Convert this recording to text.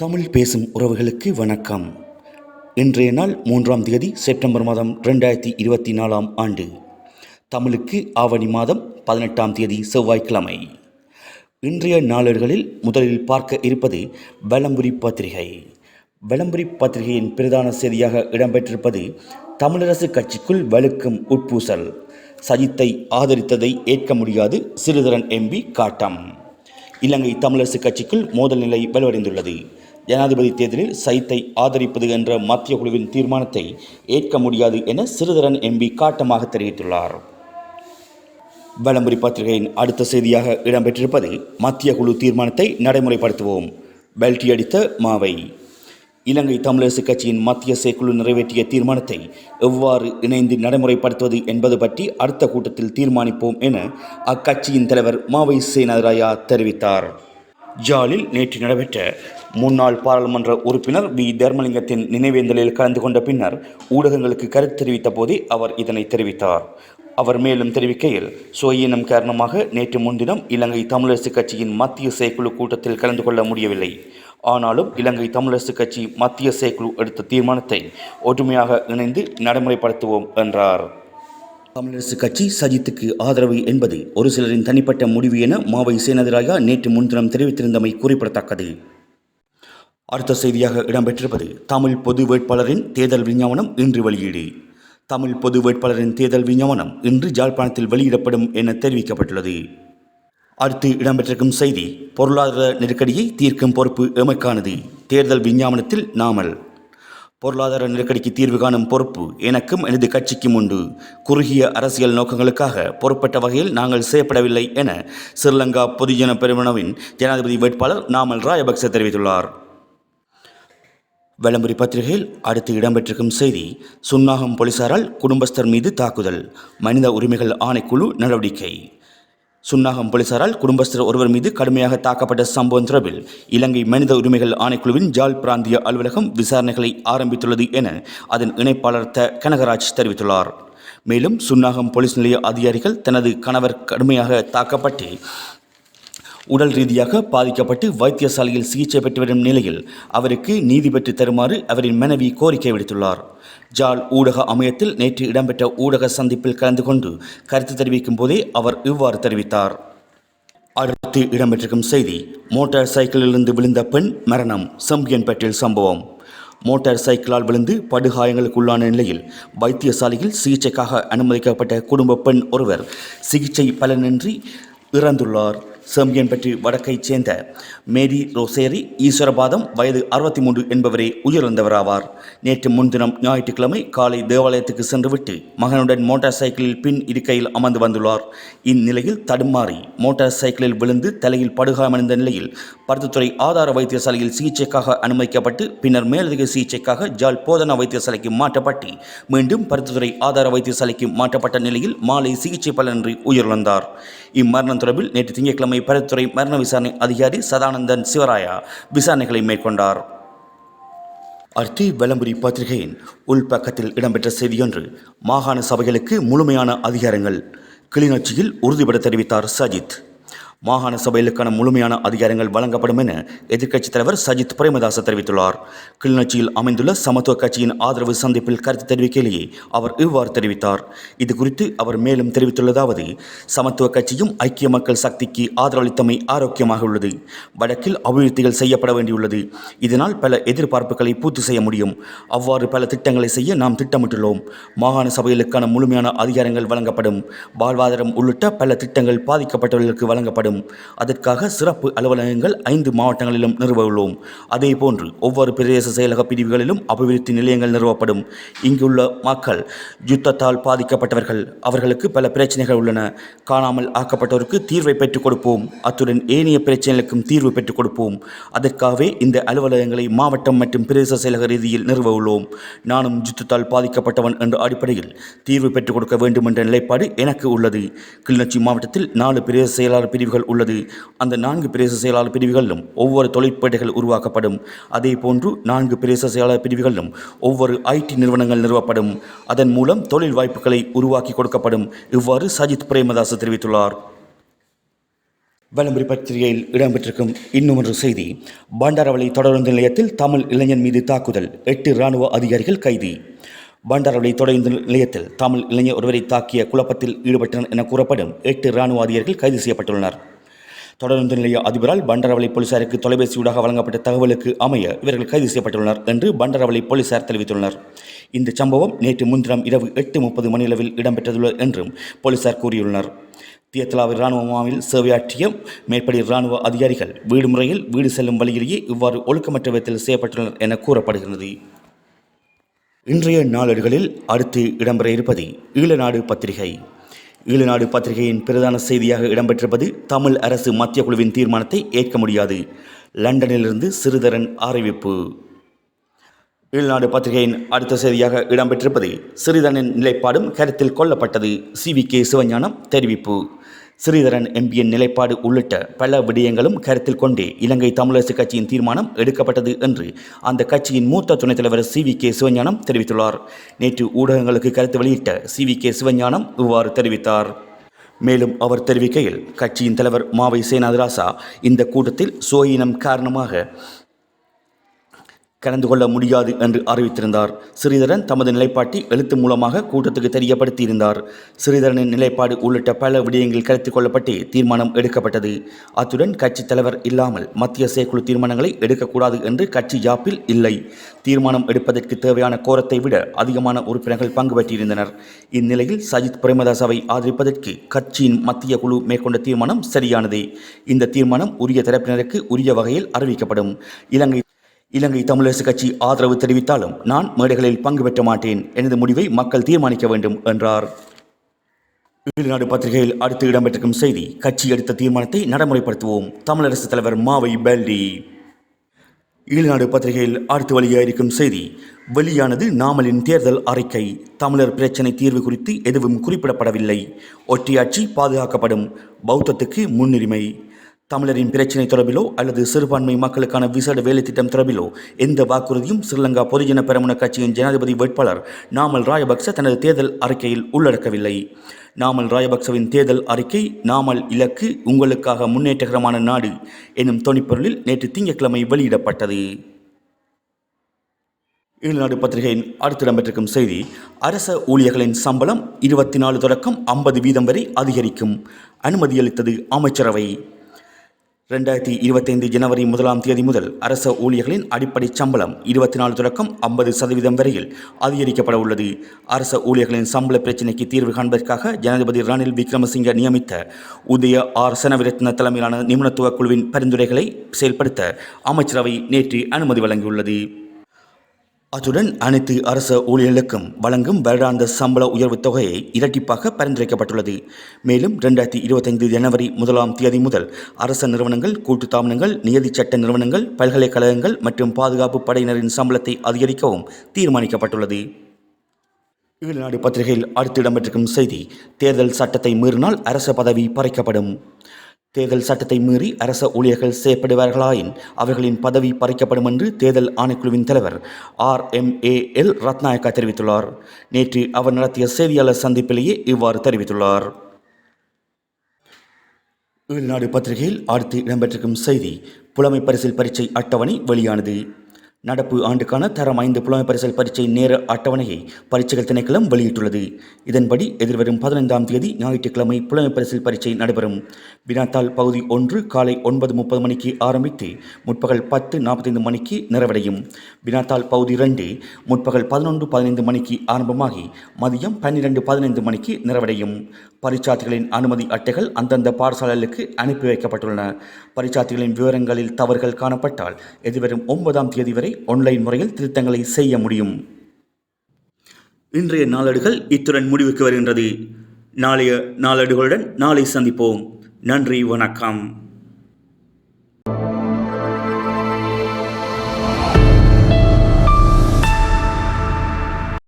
தமிழ் பேசும் உறவுகளுக்கு வணக்கம். இன்றைய நாள் மூன்றாம் தேதி செப்டம்பர் மாதம் ரெண்டாயிரத்தி இருபத்தி நாலாம் ஆண்டு. தமிழுக்கு ஆவணி மாதம் பதினெட்டாம் தேதி செவ்வாய்க்கிழமை. இன்றைய நாளர்களில் முதலில் பார்க்க இருப்பது வலம்புரி பத்திரிகை. வலம்புரி பத்திரிகையின் பிரதான செய்தியாக இடம்பெற்றிருப்பது தமிழரசு கட்சிக்குள் வலுக்கும் உட்பூசல். சஜித்தை ஆதரித்ததை ஏற்க முடியாது சிறுதரன் எம்பி காட்டம். இலங்கை தமிழரசு கட்சிக்குள் மோதல் நிலை வலுவடைந்துள்ளது. ஜனாதிபதி தேர்தலில் சைத்தை ஆதரிப்பது என்ற மத்திய குழுவின் தீர்மானத்தை ஏற்க முடியாது என சிறுதரன் எம்பி காட்டமாக தெரிவித்துள்ளார். வலம்புரி பத்திரிகையின் அடுத்த செய்தியாக இடம்பெற்றிருப்பது மத்திய குழு தீர்மானத்தை நடைமுறைப்படுத்துவோம். பெல்டி அடித்த மாவை. இலங்கை தமிழரசு கட்சியின் மத்திய செயற்குழு நிறைவேற்றிய தீர்மானத்தை எவ்வாறு இணைந்து நடைமுறைப்படுத்துவது என்பது பற்றி அடுத்த கூட்டத்தில் தீர்மானிப்போம் என அக்கட்சியின் தலைவர் மாவை சேனராயா தெரிவித்தார். ஜாலில் நேற்று நடைபெற்ற முன்னாள் பாராளுமன்ற உறுப்பினர் வி. தர்மலிங்கத்தின் நினைவேந்தலில் கலந்து கொண்ட பின்னர் ஊடகங்களுக்கு கருத்து தெரிவித்த போதே அவர் இதனை தெரிவித்தார். அவர் மேலும் தெரிவிக்கையில் சுயினம் காரணமாக நேற்று முன்தினம் இலங்கை தமிழரசுக் கட்சியின் மத்திய செயற்குழு கூட்டத்தில் கலந்து கொள்ள முடியவில்லை. ஆனாலும் இலங்கை தமிழரசு கட்சி மத்திய செயற்குழு எடுத்த தீர்மானத்தை ஒற்றுமையாக இணைந்து நடைமுறைப்படுத்துவோம் என்றார். தமிழரசு கட்சி சஜித்துக்கு ஆதரவு என்பது ஒரு சிலரின் தனிப்பட்ட முடிவு என மாவை சேனதிராயா நேற்று முன்தினம் தெரிவித்திருந்தமை குறிப்பிடத்தக்கது. அடுத்த செய்தியாக இடம்பெற்றிருப்பது தமிழ் பொது வேட்பாளரின் தேர்தல் விஞ்ஞாபனம் இன்று வெளியீடு. தமிழ் பொது வேட்பாளரின் தேர்தல் விஞ்ஞாபனம் இன்று ஜாழ்ப்பாணத்தில் வெளியிடப்படும் என தெரிவிக்கப்பட்டுள்ளது. அடுத்து இடம்பெற்றிருக்கும் செய்தி பொருளாதார நெருக்கடியை தீர்க்கும் பொறுப்பு எமக்கானது. தேர்தல் விஞ்ஞாபனத்தில் நாமல். பொருளாதார நெருக்கடிக்கு தீர்வு காணும் பொறுப்பு எனக்கும் எனது கட்சிக்கும் உண்டு. குறுகிய அரசியல் நோக்கங்களுக்காக பொறுப்பட்ட வகையில் நாங்கள் செய்யப்படவில்லை என ஸ்ரீலங்கா பொதுஜன பெருமனவின் ஜனாதிபதி வேட்பாளர் நாமல் ராயபக்ச தெரிவித்துள்ளார். விளம்பரி பத்திரிகையில் அடுத்து இடம்பெற்றிருக்கும் செய்தி சுன்னாகம் போலீசாரால் குடும்பஸ்தர் மீது தாக்குதல் மனித உரிமைகள் ஆணைக்குழு நடவடிக்கை. சுன்னாகம் போலீசாரால் குடும்பஸ்தர் ஒருவர் மீது கடுமையாக தாக்கப்பட்ட சம்பவம் தொடர்பில் இலங்கை மனித உரிமைகள் ஆணைக்குழுவின் ஜாழ் பிராந்திய அலுவலகம் விசாரணைகளை ஆரம்பித்துள்ளது என அதன் இணைப்பாளர் த. கனகராஜ் தெரிவித்துள்ளார். மேலும் சுன்னாகம் போலீஸ் நிலைய அதிகாரிகள் தனது கணவர் கடுமையாக தாக்கப்பட்டு உடல் ரீதியாக பாதிக்கப்பட்டு வைத்தியசாலையில் சிகிச்சை பெற்று வரும் நிலையில் அவருக்கு நீதி பெற்று தருமாறு அவரின் மனைவி கோரிக்கை விடுத்துள்ளார். ஜால் ஊடக அமையத்தில் நேற்று இடம்பெற்ற ஊடக சந்திப்பில் கலந்து கொண்டு கருத்து தெரிவிக்கும் போதே அவர் இவ்வாறு தெரிவித்தார். அடுத்து இடம்பெற்றிருக்கும் செய்தி மோட்டார் சைக்கிளிலிருந்து விழுந்த பெண் மரணம் செம்பியன்பேட்டில் சம்பவம். மோட்டார் சைக்கிளால் விழுந்து படுகாயங்களுக்குள்ளான நிலையில் வைத்தியசாலையில் சிகிச்சைக்காக அனுமதிக்கப்பட்ட குடும்ப பெண் ஒருவர் சிகிச்சை பலனின்றி இறந்துள்ளார். செம்பியன்பட்டி வடக்கைச் சேர்ந்த மேரி ரோசேரி ஈஸ்வரபாதம் வயது அறுபத்தி மூன்று என்பவரே உயிரிழந்தவராவார். நேற்று முன்தினம் ஞாயிற்றுக்கிழமை காலை தேவாலயத்துக்கு சென்றுவிட்டு மகனுடன் மோட்டார் சைக்கிளில் பின் இருக்கையில் அமர்ந்து வந்துள்ளார். இந்நிலையில் தடுமாறி மோட்டார் சைக்கிளில் விழுந்து தலையில் படுகாமடைந்த நிலையில் பருத்தித்துறை ஆதார வைத்தியசாலையில் சிகிச்சைக்காக அனுமதிக்கப்பட்டு பின்னர் மேலதிக சிகிச்சைக்காக ஜால் போதனா வைத்தியசாலைக்கு மாற்றப்பட்டு மீண்டும் பருத்தித்துறை ஆதார வைத்தியசாலைக்கு மாற்றப்பட்ட நிலையில் மாலை சிகிச்சை பலனின்றி உயிரிழந்தார். இம்மரணம் தொடர்பில் நேற்று திங்கட்கிழமை பருத்துறை மரண விசாரணை அதிகாரி சதானந்தன் சிவராயா விசாரணைகளை மேற்கொண்டார். அர்த்தி வெளம்புரி பத்திரிகையின் உள்பக்கத்தில் இடம்பெற்ற செய்தியொன்று மாகாண சபைகளுக்கு முழுமையான அதிகாரங்கள் கிளிநொச்சியில் உறுதிபட தெரிவித்தார் சஜித். மாகாண சபைகளுக்கான முழுமையான அதிகாரங்கள் வழங்கப்படும் என எதிர்க்கட்சித் தலைவர் சஜித் பிரேமதாச தெரிவித்துள்ளார். கிளிநொச்சியில் அமைந்துள்ள சமத்துவ கட்சியின் ஆதரவு சந்திப்பில் கருத்து தெரிவிக்கையிலேயே அவர் இவ்வாறு தெரிவித்தார். இது குறித்து அவர் மேலும் தெரிவித்துள்ளதாவது சமத்துவ கட்சியும் ஐக்கிய மக்கள் சக்திக்கு ஆதரவளித்தமை ஆரோக்கியமாக உள்ளது. வடக்கில் அபிவிருத்திகள் செய்யப்பட வேண்டியுள்ளது. இதனால் பல எதிர்பார்ப்புகளை பூர்த்தி செய்ய முடியும். அவ்வாறு பல திட்டங்களை செய்ய நாம் திட்டமிட்டுள்ளோம். மாகாண சபைகளுக்கான முழுமையான அதிகாரங்கள் வழங்கப்படும். வாழ்வாதாரம் உள்ளிட்ட பல திட்டங்கள் பாதிக்கப்பட்டவர்களுக்கு வழங்கப்படும். அதற்காக சிறப்பு அலுவலகங்கள் ஐந்து மாவட்டங்களிலும் நிறுவ உள்ளோம் அதேபோன்று ஒவ்வொரு பிரதேச செயலக பிரிவுகளிலும் அபிவிருத்தி நிலையங்கள் நிறுவப்படும். இங்குள்ள மக்கள் யுத்தத்தால் பாதிக்கப்பட்டவர்கள். அவர்களுக்கு பல பிரச்சனைகள் உள்ளன. காணாமல் ஆக்கப்பட்டோருக்கு தீர்வை பெற்றுக் கொடுப்போம். அத்துடன் ஏனைய பிரச்சனைகளுக்கும் தீர்வு பெற்றுக் கொடுப்போம். அதற்காகவே இந்த அலுவலகங்களை மாவட்டம் மற்றும் பிரதேச செயலக ரீதியில் நிறுவ உள்ளோம் நானும் யுத்தத்தால் பாதிக்கப்பட்டவன் என்ற அடிப்படையில் தீர்வு பெற்றுக் கொடுக்க வேண்டும் என்ற நிலைப்பாடு எனக்கு உள்ளது. கிளிநொச்சி மாவட்டத்தில் நாலு பிரதேச செயலாளர் பிரிவுகள் உள்ளது. அந்த நான்கு பிரதேச செயலாளர் பிரிவுகளிலும் ஒவ்வொரு தொழிற்பேட்டைகள் உருவாக்கப்படும். அதே போன்று நான்கு பிரதேச செயலாளர் பிரிவுகளிலும் ஒவ்வொரு ஐடி நிறுவனங்கள் நிறுவப்படும். அதன் மூலம் தொழில் வாய்ப்புகளை உருவாக்கி கொடுக்கப்படும். இவ்வாறு சஜித் பிரேமதாஸ் தெரிவித்துள்ளார். வலம்புரி பத்திரிகையில் இடம்பெற்றிருக்கும் இன்னும் ஒரு செய்தி. பண்டாரவளை தொடருந்து நிலையத்தில் தமிழ் இளைஞன் மீது தாக்குதல். எட்டு இராணுவ அதிகாரிகள் கைது. பண்டாரவளை தொடருந்து நிலையத்தில் தமிழ் இளைஞர் ஒருவரை தாக்கிய குழப்பத்தில் ஈடுபட்டனர் என கூறப்படும் எட்டு இராணுவ அதிகாரிகள் கைது செய்யப்பட்டுள்ளனர். தொடருந்து நிலைய அதிபரால் பண்டாரவளை போலீசாருக்கு தொலைபேசியூடாக வழங்கப்பட்ட தகவலுக்கு அமைய இவர்கள் கைது செய்யப்பட்டுள்ளனர் என்று பண்டாரவளை போலீசார் தெரிவித்துள்ளனர். இந்த சம்பவம் நேற்று முன்தினம் இரவு எட்டு முப்பது மணியளவில் இடம்பெற்றுள்ளது என்றும் போலீசார் கூறியுள்ளனர். தியத்தலாவு இராணுவ முகாமில் சேவையாற்றிய மேற்படி இராணுவ அதிகாரிகள் வீடு முறையில் வீடு செல்லும் வழியிலேயே இவ்வாறு ஒழுக்கமற்ற விதத்தில் செய்யப்பட்டுள்ளனர் என கூறப்படுகிறது. இன்றைய நாளேடுகளில் அடுத்து இடம்பெற இருப்பது ஈழநாடு பத்திரிகை. ஈழநாடு பத்திரிகையின் பிரதான செய்தியாக இடம்பெற்றிருப்பது தமிழ் அரசு மத்திய குழுவின் தீர்மானத்தை ஏற்க முடியாது. லண்டனிலிருந்து சிறுதரன் அறிவிப்பு. ஈழநாடு பத்திரிகையின் அடுத்த செய்தியாக இடம்பெற்றிருப்பது சிறிதனின் நிலைப்பாடும் கருத்தில் கொள்ளப்பட்டது. சி வி கே சிவஞானம் தெரிவிப்பு. ஸ்ரீதரன் எம்பியின் நிலைப்பாடு உள்ளிட்ட பல விடயங்களும் கருத்தில் கொண்டே இலங்கை தமிழரசு கட்சியின் தீர்மானம் எடுக்கப்பட்டது என்று அந்த கட்சியின் மூத்த துணைத் தலைவர் சி வி கே சிவஞானம் தெரிவித்துள்ளார். நேற்று ஊடகங்களுக்கு கருத்து வெளியிட்ட சி வி கே சிவஞானம் இவ்வாறு தெரிவித்தார். மேலும் அவர் தெரிவிக்கையில் கட்சியின் தலைவர் மாவை சேனாதிராசா இந்த கூட்டத்தில் சோயினம் காரணமாக கலந்து கொள்ள முடியாது என்று அறிவித்திருந்தார். ஸ்ரீதரன் தமது நிலைப்பாட்டை எழுத்து மூலமாக கூட்டத்துக்கு தெரியப்படுத்தியிருந்தார். ஸ்ரீதரனின் நிலைப்பாடு உள்ளிட்ட பல விடயங்கள் கருத்தில் கொள்ளப்பட்டு தீர்மானம் எடுக்கப்பட்டது. அத்துடன் கட்சி தலைவர் இல்லாமல் மத்திய செயற்குழு தீர்மானங்களை எடுக்கக்கூடாது என்று கட்சி யாப்பில் இல்லை. தீர்மானம் எடுப்பதற்கு தேவையான கோரத்தை விட அதிகமான உறுப்பினர்கள் பங்கு பெற்றிருந்தனர். இந்நிலையில் சஜித் பிரேமதாசாவை ஆதரிப்பதற்கு கட்சியின் மத்திய குழு மேற்கொண்ட தீர்மானம் சரியானதே. இந்த தீர்மானம் உரிய தரப்பினருக்கு உரிய வகையில் அறிவிக்கப்படும். இலங்கை இலங்கை தமிழரசு கட்சி ஆதரவு தெரிவித்தாலும் நான் மேடைகளில் பங்கு பெற்ற மாட்டேன். எனது முடிவை மக்கள் தீர்மானிக்க வேண்டும் என்றார். ஈழநாடு பத்திரிகையில் அடுத்து இடம்பெற்றிருக்கும் செய்தி கட்சி எடுத்த தீர்மானத்தை நடைமுறைப்படுத்துவோம். தமிழரசு தலைவர் மாவை பெல்டி ஈழநாடு பத்திரிகையில் அடுத்து இருக்கும் செய்தி வெளியானது நாமலின் தேர்தல் அறிக்கை. தமிழர் பிரச்சினை தீர்வு குறித்து எதுவும் குறிப்பிடப்படவில்லை. ஒற்றையாட்சி பாதுகாக்கப்படும். பௌத்தத்துக்கு முன்னுரிமை. தமிழரின் பிரச்சினை தொடர்பிலோ அல்லது சிறுபான்மை மக்களுக்கான விசேட வேலை திட்டம் தொடர்பிலோ எந்த வாக்குறுதியும் ஸ்ரீலங்கா பொதுஜன பெரமுன கட்சியின் ஜனாதிபதி வேட்பாளர் நாமல் ராயபக்ச தனது தேர்தல் அறிக்கையில் உள்ளடக்கவில்லை. நாமல் ராயபக்சவின் தேர்தல் அறிக்கை நாமல் இலக்கு உங்களுக்காக முன்னேற்றகரமான நாடு எனும் தொனிப்பொருளில் நேற்று திங்கட்கிழமை வெளியிடப்பட்டது. ஈழநாடு பத்திரிகையின் அடுத்து இடம்பெற்றிருக்கும் செய்தி அரச ஊழியர்களின் சம்பளம் இருபத்தி நாலு தொடக்கம் ஐம்பது வீதம் வரை அதிகரிக்கும் அனுமதியளித்தது அமைச்சரவை. ரெண்டாயிரத்தி இருபத்தைந்து ஜனவரி முதலாம் தேதி முதல் அரச ஊழியர்களின் அடிப்படை சம்பளம் இருபத்தி நாலு தொடக்கம் ஐம்பது சதவீதம் வரையில் அதிகரிக்கப்பட உள்ளது அரச ஊழியர்களின் சம்பள பிரச்சினைக்கு தீர்வு காண்பதற்காக ஜனாதிபதி ரணில் விக்ரமசிங்க நியமித்த உதய ஆர். சனவிரத்ன தலைமையிலான நிபுணத்துவ குழுவின் பரிந்துரைகளை செயல்படுத்த அமைச்சரவை நேற்று அனுமதி வழங்கியுள்ளது. அத்துடன் அனைத்து அரச ஊழியர்களுக்கும் வழங்கும் வருடாந்த சம்பள உயர்வுத் தொகையை இரட்டிப்பாக பரிந்துரைக்கப்பட்டுள்ளது. மேலும் ரெண்டாயிரத்தி இருபத்தைந்து ஜனவரி முதலாம் தேதி முதல் அரச நிறுவனங்கள் கூட்டு தாமனங்கள் நியதி சட்ட நிறுவனங்கள் பல்கலைக்கழகங்கள் மற்றும் பாதுகாப்பு படையினரின் சம்பளத்தை அதிகரிக்கவும் தீர்மானிக்கப்பட்டுள்ளது. ஈழநாடு பத்திரிகையில் அடுத்து இடம்பெற்றிருக்கும் செய்தி தேர்தல் சட்டத்தை மீறினால் அரச பதவி பறிக்கப்படும். தேர்தல் சட்டத்தை மீறி அரச ஊழியர்கள் செய்யப்படுவார்களாயின் அவர்களின் பதவி பறிக்கப்படும் என்று தேர்தல் ஆணைக்குழுவின் தலைவர் R M A L Ratnayake தெரிவித்துள்ளார். நேற்று அவர் நடத்திய செய்தியாளர் சந்திப்பிலேயே இவ்வாறு தெரிவித்துள்ளார். ஈழ்நாடு பத்திரிகையில் அடுத்து இடம்பெற்றிருக்கும் செய்தி புலமை பரிசில் பரீட்சை அட்டவணை வெளியானது. நடப்பு ஆண்டுக்கான தரம் ஐந்து புலமை பரிசல் பரீட்சை நேர அட்டவணையை பரீட்சைகள் திணைக்களம் வெளியிட்டுள்ளது. இதன்படி எதிர்வரும் பதினைந்தாம் தேதி ஞாயிற்றுக்கிழமை புலமை பரிசல் பரீட்சை நடைபெறும். வினாத்தாள் பகுதி ஒன்று காலை ஒன்பது முப்பது மணிக்கு ஆரம்பித்து முற்பகல் பத்து நாற்பத்தைந்து மணிக்கு நிறைவடையும். வினாத்தாள் பகுதி இரண்டு முற்பகல் பதினொன்று பதினைந்து மணிக்கு ஆரம்பமாகி மதியம் பன்னிரெண்டு பதினைந்து மணிக்கு நிறைவடையும். பரீட்சார்த்திகளின் அனுமதி அட்டைகள் அந்தந்த பாடசாலைகளுக்கு அனுப்பி வைக்கப்பட்டுள்ளன. பரீட்சார்த்திகளின் விவரங்களில் தவறுகள் காணப்பட்டால் எதிர்வரும் ஒன்பதாம் தேதி வரை ஆன்லைன் முறையில் திருத்தங்களை செய்ய முடியும். இன்றைய நாளேடுகள் இத்துடன் முடிவுக்கு வருகின்றது. நாளைய நாளேடுகளுடன் நாளை சந்திப்போம். நன்றி வணக்கம்.